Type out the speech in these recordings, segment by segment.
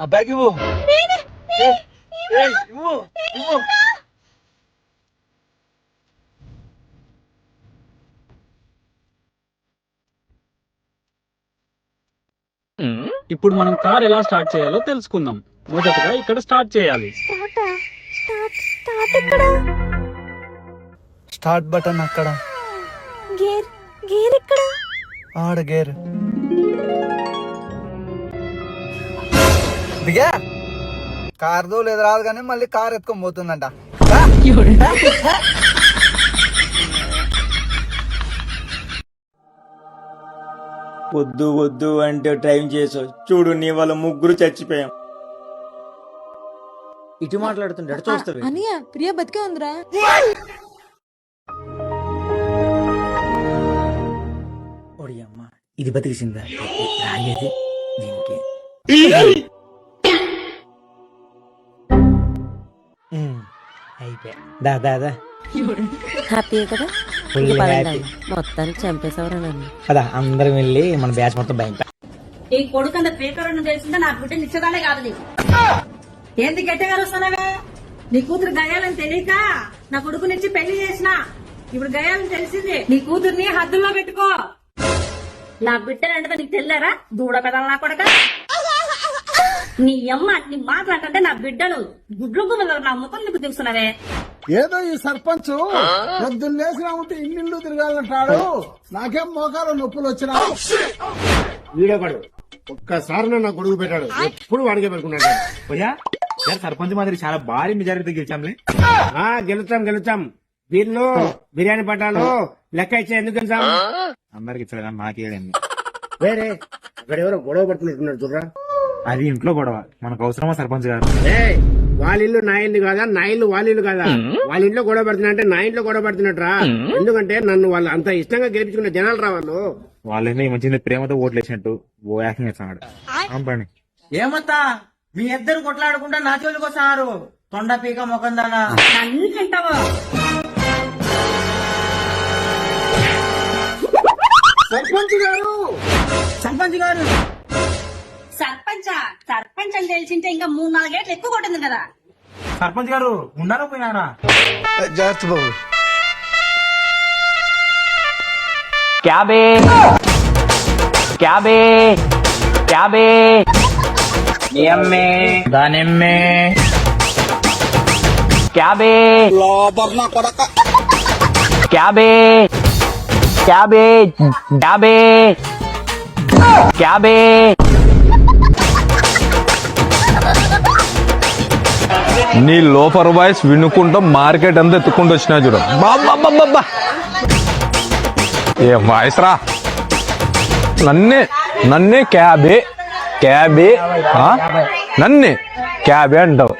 ఆ బ్యాగ్ ఇవ్వు. ఇవ్వు. ఇవ్వు ఇప్పుడు మనం కార్ ఎలా స్టార్ట్ చేయాలో తెలుసుకుందాం. మొదటగా ఇక్కడ స్టార్ట్ చేయాలి. స్టార్ట్ స్టార్ట్ ఎక్కడ? స్టార్ట్ బటన్ అక్కడ. గేర్ గేర్ ఎక్కడ? ఆడ గేర్. దిగా కార్దో లేదు రాదు కానీ మళ్ళీ కార్ ఎత్తుకొని పోతుందంట. వద్దు వద్దు అంటే టైం చేసావు. చూడు నీ వాళ్ళ ముగ్గురు చచ్చిపోయాం. ఇటు మాట్లాడుతుంటే అటు చూస్తావి? అనియా ప్రియ బతికే ఉందిరా. ఇది బతికిసిందా? రాయేది దీనికి. అయిపోయా. దా దా దా. హ్యాపీ కదా? Happy. అన్న. మొత్తానికి చంపేసేవారు నన్ను. పదా అందరం వెళ్ళి మన బ్యాచ్ మొత్తం భయం నీ కొడుకు అంత పేకరని తెలిసిందే నా బిడ్డ నిచ్చదానే కాదు నీకు. ఏంది గట్టిగా వస్తున్నావే నీ కూతురు గయాలని తెలియక నా కొడుకునిచ్చి పెళ్ళి చేసిన. ఇప్పుడు గయాలని తెలిసింది. నీ కూతుర్ని హద్దుల్లో పెట్టుకో. నా బిడ్డనంటే నీకు తెల్లారా? దూడ పెదాల నా కొడక? నీ అమ్మ నీ మాట్లాడంటే నా బిడ్డను గుడ్లు గుమ్మలు నా ముఖం నీకు తెలుస్తున్నావే ఏదో ఈ సర్పంచ్ పొద్దున్న లేచిన ఉంటే ఇన్నిళ్ళు తిరగాలంటాడు. నాకేం మోకాలు నొప్పులు వచ్చినా? వీడేవాడు ఒక్కసారి నా గొడుగు పెట్టాడు. ఎప్పుడు వాడికే పెట్టుకున్నాడు పోయా సర్పంచ్ మాదిరి చాలా భారీ మెజారిటీ గెలిచాంలే. ఆ. గెలుస్తాం గెలుస్తాం. వీళ్ళు బిర్యానీ పట్టాలు లెక్క ఇచ్చే ఎందుకు గెలుస్తాం అందరికి ఇచ్చలేదా నాకేదండి వేరే. ఇక్కడ ఎవరో గొడవ పడుతున్నట్టున్నాడు చూడరా. అది ఇంట్లో గొడవ. మనకు అవసరమా సర్పంచ్ గారు? ఏయ్, వాళ్ళ ఇల్లు నా ఇల్లు కాదా? నా ఇల్లు వాళ్ళ ఇల్లు కాదా? వాళ్ళ ఇంట్లో గొడవ పడుతున్నా అంటే నా ఇంట్లో గొడవ పడుతున్నట్రా? ఎందుకంటే నన్ను వాళ్ళు అంత ఇష్టంగా గెలిపించుకున్న జనాలు రా వాళ్ళు. వాళ్ళని మంచి ప్రేమతో ఓట్లు వేసినట్టు ఓ యాక్టింగ్ చేస్తున్నాడు. పంపండి ఏమత్తా? మీ ఇద్దరు కొట్లాడుకుంటా నా జోలికి వస్తున్నారు. తొండ పీక ముఖం దానా? నన్ను సర్పంచ్ గారు! సర్పంచ్ గారు! సర్పంచ సర్పంచ్ అని తెలిసింటే ఇంకా మూడు నాలుగు ఎక్కువ కొట్టింది కదా. సర్పంచ్ గారు ఉన్నారా పోయినారా జాగ్రత్త బాబు. క్యాబే. క్యాబే. క్యాబే. నియమ్మే. దానిమ్మే. క్యాబే. లోబర్నా కొడక. క్యాబే. క్యాబేజ్ డాబే. క్యాబేజ్ నీ లోఫర్ వాయిస్ వినుకుంటూ మార్కెట్ అంతా ఎత్తుకుంటూ వచ్చినా చూడు. బాబా ఏ వాయిస్ రా. నన్నే నన్నే క్యాబే క్యాబే? నన్నే క్యాబే అంటావు?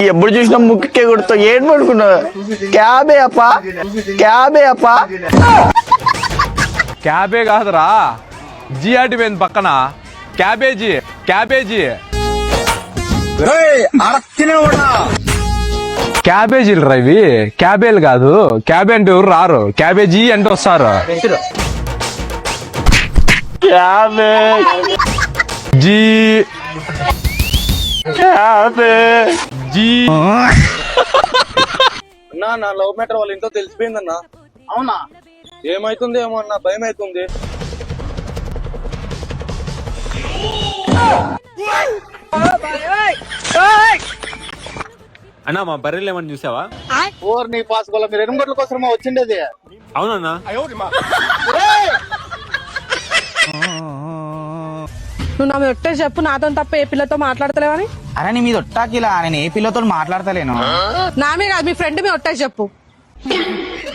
ఎప్పుడు చూసినా ముక్కే కొడుతావు ఏం పడుకున్నావు? క్యాబే అప్ప క్యాబే అప్ప. క్యాబే కాదురా. జిఆర్టీ పోయింది పక్కన. Cabbage cabbage. క్యాబేజీలు రా ఇవి. క్యాబేలు కాదు. క్యాబే అంటే ఎవరు రారు. క్యాబేజీ అంటే వస్తారు. క్యాబే. జీ. క్యాబే. జీ. అన్నా నా లవ్ మ్యాటర్ వాళ్ళ ఇంట్లో తెలిసిపోయిందన్నా. అవునా? ఏమైతుంది ఏమో అన్న భయం అవుతుంది అన్నా మా బర్రెలు ఏమని చూసావా? ఓర్ నీ పాసుకోవాలి మీరు ఎనిమిది గంటల కోసమా వచ్చిండేది? అవునన్నా. నువ్వు నా ఒట్టే చెప్పు నాతో తప్ప ఏ పిల్లతో మాట్లాడతలేవని? అరే నీ మీద ఒట్టాకిలా నేను ఏ పిల్లతో మాట్లాడతలేను? నా మీద కాదు మీ ఫ్రెండ్ మీ ఒట్టే చెప్పు.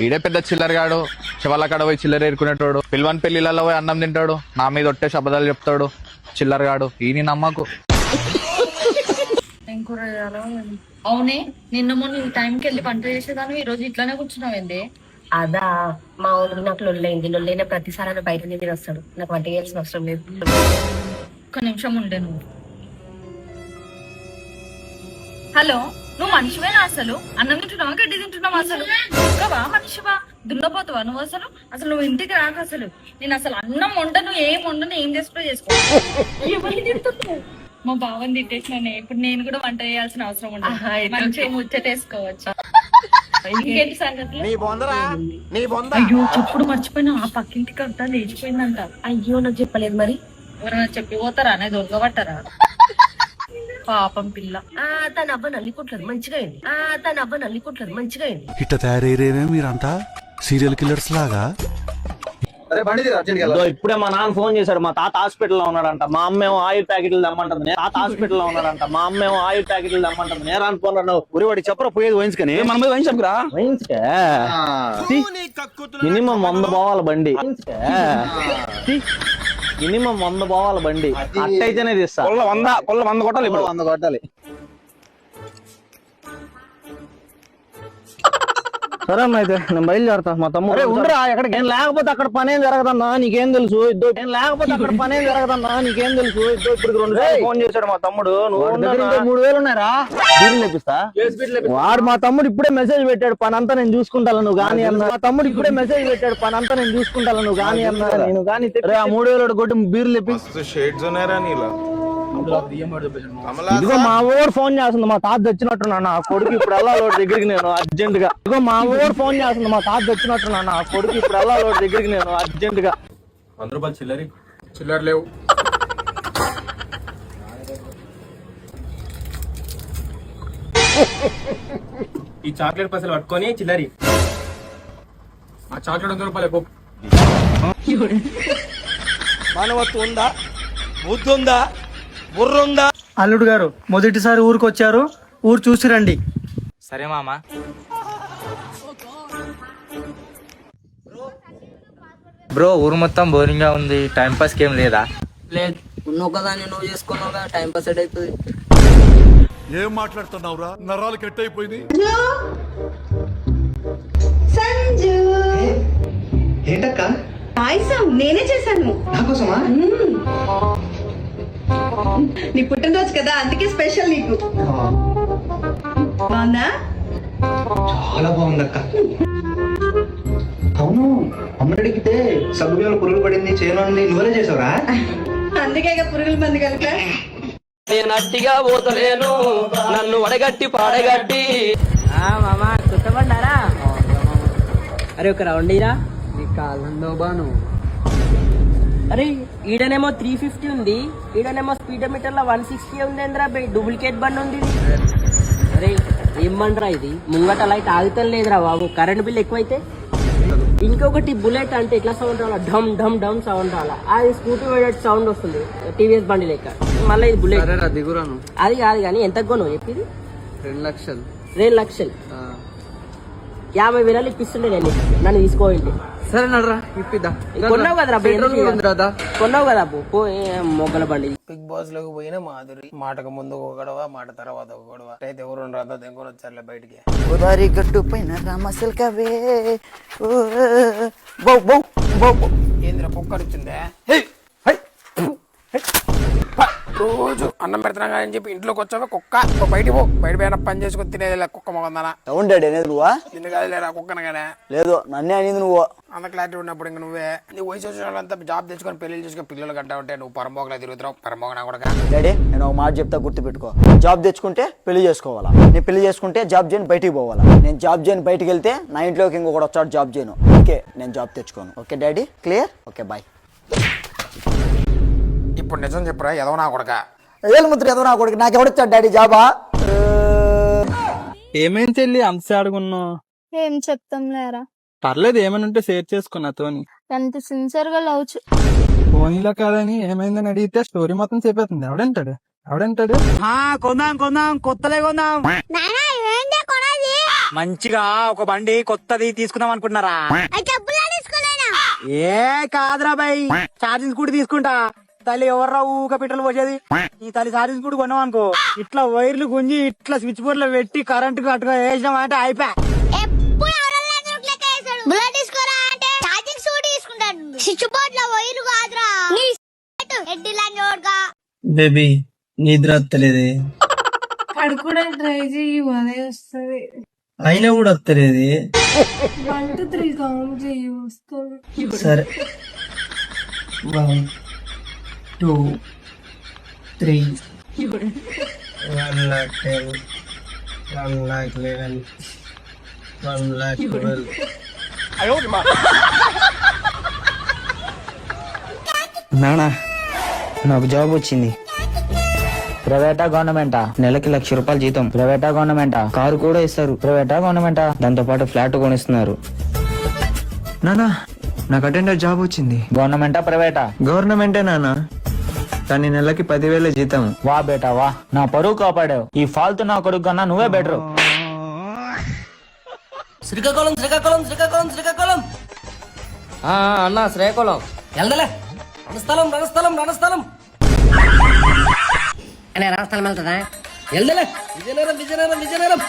ఈడే పెద్ద చిల్లరగాడు శివాల కాడ పోయి చిల్లర ఏరుకునేటోడు పిల్వన్ పెళ్ళిళ్ళలో పోయి అన్నం తింటాడు నా మీద ఒట్టే శబ్దాలు చెప్తాడు. చిల్లరగాడు. ఈ నమ్మకు. అవునే నిన్న మొన్న ఈ టైంకి వెళ్ళి వంట చేసేదాను ఈ రోజు ఇట్లానే కూర్చున్నావేంది? అదా మా ఊరికి నాకు లొల్లైంది. లొల్లైన ప్రతిసారి ఆయన బయట నుంచి వస్తాడు. నాకు వంట చేయాల్సిన అవసరం లేదు. ఒక్క నిమిషం ఉండే నువ్వు. హలో? నువ్వు మనిషివేనా అసలు? అన్నం తింటున్నావా గడ్డి తింటున్నావా అసలు? ఒక్కవా మనిషివా? దున్నపోతావా నువ్వు అసలు? అసలు నువ్వు ఇంటికి రాక అసలు. నేను అసలు అన్నం వండను ఏం వండను ఏం చేసుకో చేసుకో ఎవరిని తిడుతున్నావు మా బావని తిట్టేసిన ఇప్పుడు నేను కూడా వంట చేయాల్సిన అవసరం ఉండదు. మంచిగా ముచ్చటేసుకోవచ్చు ఇంకేంటి సంగతులు? అయ్యో చెప్పుడు మర్చిపోయినా ఆ పక్కింటికి అంతా లేచిపోయిందంట. అయ్యో నాకు చెప్పలేదు మరి. ఎవరైనా చెప్పి పోతారా? అనేది దొరకబట్టారా పాపం పిల్ల. ఆ తన అబ్బ నల్లికుంటారు మంచిగా అయింది. ఆ తన అబ్బ నల్లికుంటారు మంచిగా అయింది. ఇట్ట తయారయ్యేమే మీరంతా? సీరియల్ కిల్లర్స్ లాగా? ఇప్పుడే మా నాన్న ఫోన్ చేశాడు. మా తాత హాస్పిటల్లో ఉన్నాడంట. మా అమ్మేమో ఆయిల్ ప్యాకెట్లు తెమ్మంటుంది. నే- తాత హాస్పిటల్లో ఉన్నాడంట. మా అమ్మేమో ఆయిల్ ప్యాకెట్లు తెమ్మంటుంది. నేను అనుకున్నాను ఉరివాడి చెప్పరా పోయేది వహించుకని మన మీద వహించకురా మినిమం వంద పోవాలి బండి. మినిమం వంద పోవాలి బండి. అట్టయితేనే తీస్తా. పొల్ల వంద పొల్ల వంద కొట్టాలి ఇప్పుడు. వంద కొట్టాలి. సరే అన్న అయితే నేను బయలుదేరతా. మా తమ్ముడు ఉండరా ఎక్కడ నేను లేకపోతే అక్కడ పనేం జరగదన్నా నీకేం తెలుసు? ఇద్దో నేను లేకపోతే అక్కడ పనేం జరగదన్నా నీకేం తెలుసు? ఇద్దో ఇప్పుడు రెండు సార్లు ఫోన్ చేశాడు మా తమ్ముడు. నువ్వు మూడు వేలు ఉన్నారా బీర్లు లేపిస్తా. వాడు మా తమ్ముడు ఇప్పుడే మెసేజ్ పెట్టాడు పని అంతా నేను చూసుకుంటాను నువ్వు గానీ అన్న. మా తమ్ముడు ఇప్పుడే మెసేజ్ పెట్టాడు పని అంతా నేను చూసుకుంటాను నువ్వు గానీ అన్న నేను గానీ రే ఆ మూడు వేలు కొట్టి బీర్లు లేపి. షేడ్స్ ఉన్నారా నీలా. ఇదిగో మా ఊరు ఫోన్ చేస్తుంది మా తాత తెచ్చినట్టున్నా నా కొడుకు ఇప్పుడు వెళ్ళాలి దగ్గరికి నేను అర్జెంట్గా ఇదిగో మా ఊరు ఫోన్ చేస్తుంది మా తాత తెచ్చినట్టున్నా నా కొడుకు ఇప్పుడు వెళ్ళాలి దగ్గరికి నేను అర్జెంట్గా వంద రూపాయలు చిల్లరి. చిల్లర లేవు. ఈ చాక్లెట్ పైసలు పట్టుకొని చిల్లరి. ఆ చాక్లెట్ వంద రూపాయలు ఎక్కువ మానవత్వం ఉందా? బుద్ధి ఉందా? బుర్ర ఉందా అల్లుడు గారు మొదటిసారి ఊరికి వచ్చారు ఊరు చూసి రండి. సరే మామా. బ్రో ఊరు మొత్తం బోరింగ్గా ఉంది టైం పాస్ ఏం లేదా? లేదు. నువ్వు ఒకదాన్ని నువ్వు చేసుకున్నావు కదా టైం పాస్ అవుతుంది ఏం మాట్లాడుతున్నావురా? నరాలు కట్ అయిపోయింది సంజు? పాయసం నేనే చేశాను. నీ పుట్టినరోజు కదా అందుకే స్పెషల్ నీకు. బాగుందా? చాలా బాగుందక్క. అవును అడిగితే సగ్గుబియ్యంలో పురుగులు పడింది చేయనుంది నువ్వే చేసావురా? అందుకే ఇక పురుగుల మంది కనుక. నేను అట్టిగా పోతలేను నన్ను వడగట్టి పాడగట్టి. మామా చుట్టబడ్డారా అరే ఒక రౌండ్ ఇరా నీ కాళ్ళందో బాను. అరే ఈడనేమో త్రీ ఫిఫ్టీ ఉంది. ఈడనేమో స్పీడోమీటర్లో వన్ సిక్స్టీ ఉంది ఏంద్రా బై డూప్లికేట్ బండి ఉంది. అరే ఏం బండ్రా ఇది? ముంగట లైట్ ఆగుతం లేదురా బాబు కరెంట్ బిల్ ఎక్కువైతే. ఇంకొకటి బుల్లెట్ అంటే ఇట్లా సౌండ్ రావాలా? ఢమ్ ఢమ్ ఢమ్ సౌండ్ రావాలా? అది స్కూటీ పోయేట సౌండ్ వస్తుంది. టీవీఎస్ బండి లెక్క. మళ్ళీ ఇది బుల్లెట్ దిగురాను. అది కాదు కానీ ఎంత కొను? చెప్పింది? రెండు లక్షలు. రెండు లక్షలు. యాభై వేలు ఇప్పిస్తుండే నేను. నన్ను తీసుకోండి సరే నడరా ఇప్పిద్దా. కొన్నావు కదరా ఇవ్వ? కొన్నావు కదా పో మొగ్గల బండి. బిగ్ బాస్లోకి పోయిన మాధురి మాటకు ముందు ఒక గొడవ మాట తర్వాత ఒక గొడవ. అయితే ఎవరు రాదో దెంకొని వచ్చారులే బయటికి. గోదావరి గట్టు పైన రామసల్కవే బౌ బౌ బౌ ఏంద్ర కుక్కరిచ్చిందే? రోజు అన్నం పెడుతున్నా అని చెప్పి ఇంట్లోకి వచ్చావా? కుక్క? ఓ బయటికి పో. బయట పోయిన పని చేసుకుని తినేది కుక్క మొగందన అవును డాడీ అనేది నువ్వా? నిన్ను కాదు లేరా కుక్కనగానే లేదు నన్నే అనేది నువ్వు. అంత క్లారిటీ ఉన్నప్పుడు ఇంక నువ్వే. నీ వయసు వచ్చిన వాళ్ళంతా జాబ్ తెచ్చుకొని పెళ్ళి చేసుకొని పిల్లలు గంట ఉంటే నువ్వు పరమోగలా తిరుగుతున్నావు. పరమోగన కూడా డాడీ నేను ఒక మాట చెప్తా గుర్తు పెట్టుకో జాబ్ తెచ్చుకుంటే పెళ్ళి చేసుకోవాలా? నేను పెళ్ళి చేసుకుంటే జాబ్ చేయని బయటికి పోవాలా? నేను జాబ్ చేయని బయటికి వెళ్తే నా ఇంట్లోకి ఇంకొకటి వచ్చాడు జాబ్ చేయను. ఓకే నేను job తెచ్చుకోను. Okay daddy clear? Okay bye. ఇప్పుడు నిజం చెప్పురా ఎదవ నా కొడక. ముద్ర ఏదో నా కొడుకు నాకు ఎవడొచ్చాడు డాడీ జాబా? ఏమేం చెల్లి అంత సాడుకున్నావు ఏం చెప్తాం లేరా? పర్లేదు ఏమైనా ఉంటే షేర్ చేసుకున్నా తోని ఎంత సిన్సియర్గా లవ్ ఫోన్లో కాదని ఏమైందని అడిగితే స్టోరీ మొత్తం చెప్పేస్తుంది. ఎవడంటాడు? ఎవడంటాడు? కొందాం కొందాం కొత్తలే కొందాం. మంచిగా ఒక బండి కొత్తది తీసుకుందాం అనుకుంటున్నారా? ఏ కాదురా బాయ్ ఛార్జింగ్ స్కూటీ తీసుకుంటా. తల్లి ఎవర్రా ఊక పెట్రోల్ పోసేది? ఈ తల్లి ఛార్జింగ్ స్కూటీ కొన్నాం అనుకో. ఇట్లా వైర్లు గుంజి ఇట్లా స్విచ్ బోర్డ్లో పెట్టి కరెంట్ కట్టుగా వేసినాం అంటే అయిపోయా. బేబీ నిద్ర వస్తలేదే ట్రై చెయ్యి అదే వస్తుంది. అయినా కూడా వస్తలేదే సరే one two three one lakh ten one lakh eleven one lakh twelve నానా నాకు జాబ్ వచ్చింది. ప్రైవేటా గవర్నమెంటా నెలకి లక్ష రూపాయలు జీతం. ప్రైవేటా గవర్నమెంటా కారు కూడా ఇస్తారు. ప్రైవేటా గవర్నమెంటా దాంతో పాటు ఫ్లాట్ కొనిస్తున్నారు. నానా నాకు అటెండర్ జాబ్ వచ్చింది. గవర్నమెంటా ప్రైవేటా గవర్నమెంటే నానా? కానీ నెలకి పదివేల జీతం వా బేటా వా. నా పరువు కాపాడావు. ఈ ఫాల్తు నా కొడుకు కన్నా నువ్వే బెటరు శ్రీకాకుళం శ్రీకాకుళం శ్రీకాకుళం శ్రీకాకుళం. అన్న శ్రీకాకుళం. వెళ్దలే రణస్థలం రణస్థలం రణస్థలం అనే రాష్ట్రం వెళ్తుందా? వెళ్దలే విజయనగరం విజయనగరం విజయనగరం.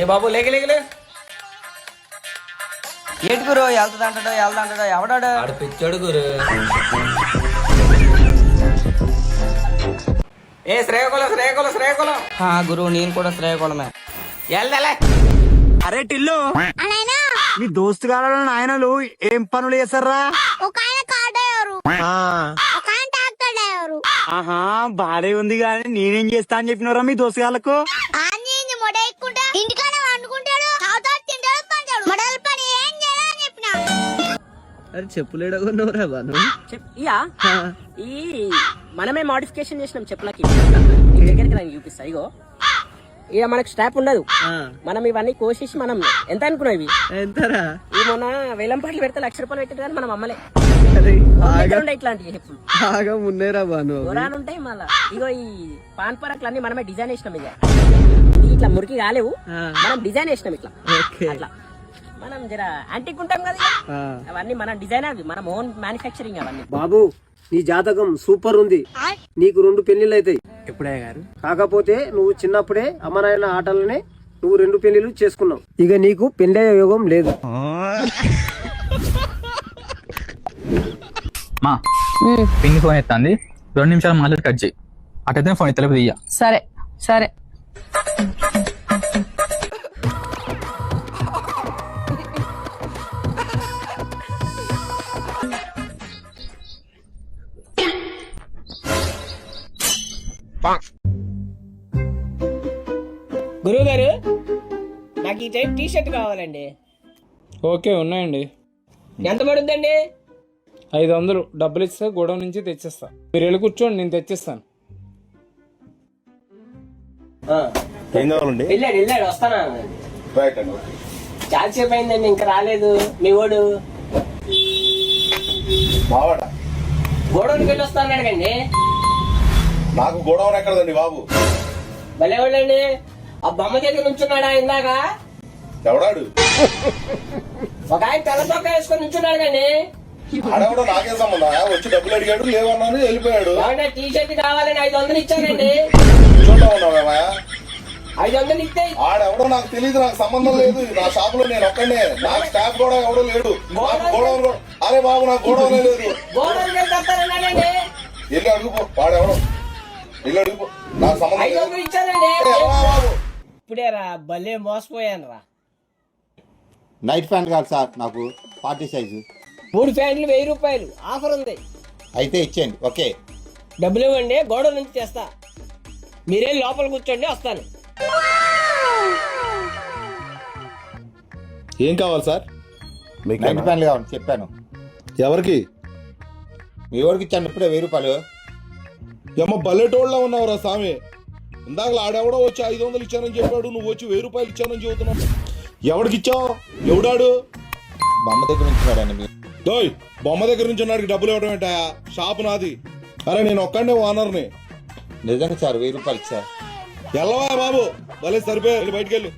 ఏ బాబు లేక లేకలే ఏటి గురు? వెళ్తుందంటాడో వెళ్దంటాడో ఎవడాడు? ఆడు పిచ్చాడు గురు. ఏ శ్రేయకులం శ్రేయకులం శ్రేయకులం గురువు నేను కూడా శ్రేయకులమే వెళ్దలే. అరే టిల్లు. అనైనా మీ దోస్తు గారు నాయనలు ఏం పనులు చేస్తారా ఒక ఆయన కార్ డ్రైవరు. ఒక ఆయన ట్రాక్టర్ డ్రైవరు. ఆహా బాడే ఉంది కానీ నేనేం చేస్తా అని చెప్పినరా మీ దోస్తు గాళ్ళకు ఆంజీ మొడ ఎక్కుంటా. ఇంటికాడ అరే చెప్పులేడా కొన్నవరా బాను? ఇయా ఈ మనమే మాడిఫికేషన్ చేసినాం చెప్పులకి. దగ్గరికి నాకు చూపిస్తా. ఇగో. ఇక మనకు స్టాప్ ఉండదు. మనం ఇవన్నీ కోసేసి మనం ఎంత అనుకున్నావు ఇవి? ఎంతరా? ఈ మొన్న వేలం పాటలు పెడితే లక్ష రూపాయలు పెట్టారు కానీ మనం అమ్మలే. అరే ఎక్కడ ఉండే ఇట్లాంటి చెప్పులు. బాగా మున్నేరా బాను దూరాలు ఉంటాయి మళ్ళా. ఇగో ఈ పాన్ పరకులు అన్ని మనమే డిజైన్ వేసినాం ఇక ఇవి ఇట్లా మురికి కాలేవు మనం డిజైన్ వేసినాం ఇట్లా. అట్లా. మనం జర యాంటిక్ ఉంటాం కదా. అవన్నీ మన డిజైన్ అవి మన ఓన్ మ్యానుఫ్యాక్చరింగ్ అవన్నీ. బాబు నీ జాతకం సూపర్ ఉంది. నీకు రెండు పెళ్ళిళ్ళు అవుతాయి ఎప్పుడే గారు? కాకపోతే నువ్వు చిన్నప్పుడే అమ్మనాయన ఆటలనే నువ్వు రెండు పెళ్ళిళ్ళు చేసుకున్నావు. ఇక నీకు పెళ్ళి యోగం లేదు. మా పింగి ఫోన్ ఎత్తాంది. రెండు నిమిషాలు మాట్లాడి కట్ చేయి. అటైతే ఫోన్ ఎత్తలేకపోతే ఇయ్య. సరే సరే. నాకు ఈ టైప్ టీ షర్ట్ కావాలండి. ఓకే ఉన్నాయండి. ఎంత పడుద్దండి? ఐదు వందలు డబ్బులు ఇస్తే గొడవ నుంచి తెచ్చిస్తా. మీరు వెళ్ళి కూర్చోండి నేను తెచ్చిస్తాను. ఏం కావాలండి? వెళ్ళాడు వెళ్ళాడు వస్తానా? చాలా సేపు అయిందండి ఇంకా రాలేదు. మీ వాడు మావాడ. గోడౌన్కి వెళ్ళి వస్తాను అడగండి. నాకు గోడౌన్ ఎక్కడదండి బాబు. భలే వాళ్ళండి ఆ బొమ్మ దగ్గర నుంచున్నాడా ఇందాక? ఎవడాడు? ఒక ఆయన తెల్ల చొక్కా వేసుకొని నుంచున్నాడు కండి ఆడెవడో నాకేం సంబంధం వచ్చి డబ్బులు అడిగాడు లేవన్నాను వెళ్ళిపోయాడు. ఏమంటే టీ షర్ట్ కావాలని ఐదు వందలు ఇచ్చానండి కూర్చుంటా ఉన్నావేమయ్యా ఐదు వందలు ఇస్తే ఆడెవడో నాకు తెలియదు నాకు సంబంధం లేదు. నా షాప్లో నేను ఒక్కడే నాకు స్టాఫ్ కూడా ఎవడో లేడు. నాకు గోడౌన్ కూడా అరే బాబు నాకు గోడౌన్ లేదు. గోడౌన్కి వెళ్ళి వస్తానన్నాడండి వెళ్ళి అడుగుపో వాడెవడో. వెళ్ళి అడుగుపో నాకు సంబంధం లేదు. ఇచ్చానండి బాబు? ఇప్పుడే రా భలే మోసపోయాను రా నైట్ ఫ్యాన్ కాదు సార్ నాకు పార్టీ సైజు. మూడు ఫ్యాన్లు వెయ్యి రూపాయలు ఆఫర్ ఉంది. అయితే ఇచ్చేయండి ఓకే. డబ్బులు ఇవ్వండి గోడ నుంచి తెస్తా. మీరే లోపల కూర్చోండి వస్తాను. ఏం కావాలి సార్? నైట్ ఫ్యాన్లు కావాలి చెప్పాను. ఎవరికి? మీ ఊరికి ఇచ్చాను ఇప్పుడే వెయ్యి రూపాయలు. ఏమో బల్లెటోళ్ళ ఉన్నావురా స్వామి ఇందాక ఆడెవడో వచ్చి ఐదు వందలు ఇచ్చానని చెప్పాడు నువ్వు వచ్చి వెయ్యి రూపాయలు ఇచ్చానని చెబుతున్నావు. ఎవడికి ఇచ్చావు? ఎవడాడు? బొమ్మ దగ్గర నుంచి మీరు దోయ్ బొమ్మ దగ్గర నుంచి ఉన్నాడికి డబ్బులు ఇవ్వడం ఏంటయా షాప్ నాది. అరే నేను ఒక్కడే ఓనర్ని. నిజంగా సార్ వెయ్యి రూపాయలు ఇచ్చా. ఎల్లవా బాబు? భలే సరిపోయి బయటికి వెళ్ళి.